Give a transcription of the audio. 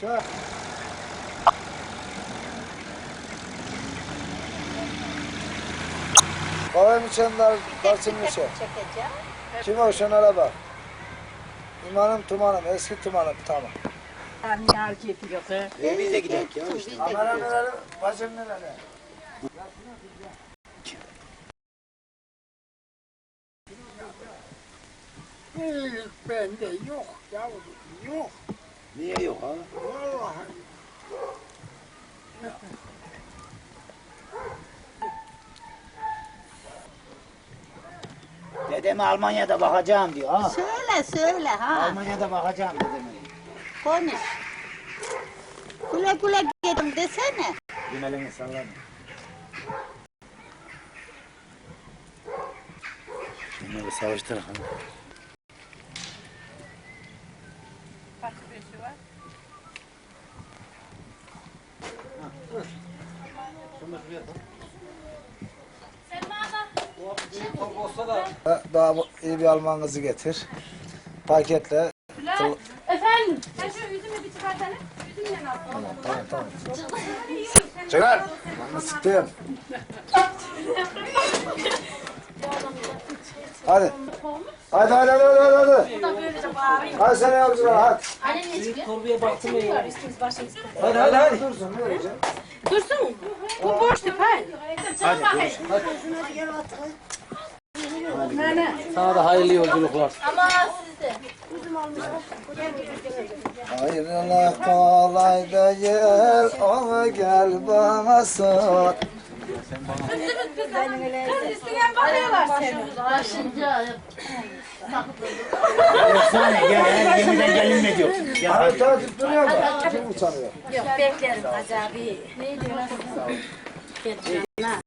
Çak. Kahve mi içenler, tarçın mı içer? Çekeceğim. Kim o şunlara bak. İmanım tumanım, eski tumanım tamam. E biz de gidelim ya işte. Kamera nerede, bacım nerede? Büyük bende yok yavrum yok. Niye yok ha? Vallahi Dedeme Almanya'da bakacağım diyor ha. Söyle söyle ha. Almanya'da bakacağım dedeme. Konuş. Güle güle gidelim desene. Dümelini sallama. Bunları savaştırak ha. Ha, Daha iyi bir Alman kızı getir. Paketle. Kıl- Efendim. Sen şu üzümü bir çıkartalım. Üzümle nasıl? Tamam tamam tamam. Çıkar. Lan sıktım. Hadi. Hadi hadi hadi hadi hadi. Hadi sen yavrucular hadi. Hadi hadi hadi. Dursun ne vereceğim? Dursun. Bu boş Sana da hayırlı yolculuklar. Ama sizde. Ayrılık kolay değil, onu gel bana sor. Kız üstüne bakıyorlar seni. Yoksa ne gel her gemiden gelin mi diyor. Hadi. takip duruyor mu? Kim utanıyor? Yok beklerim acaba. Ne diyorsun?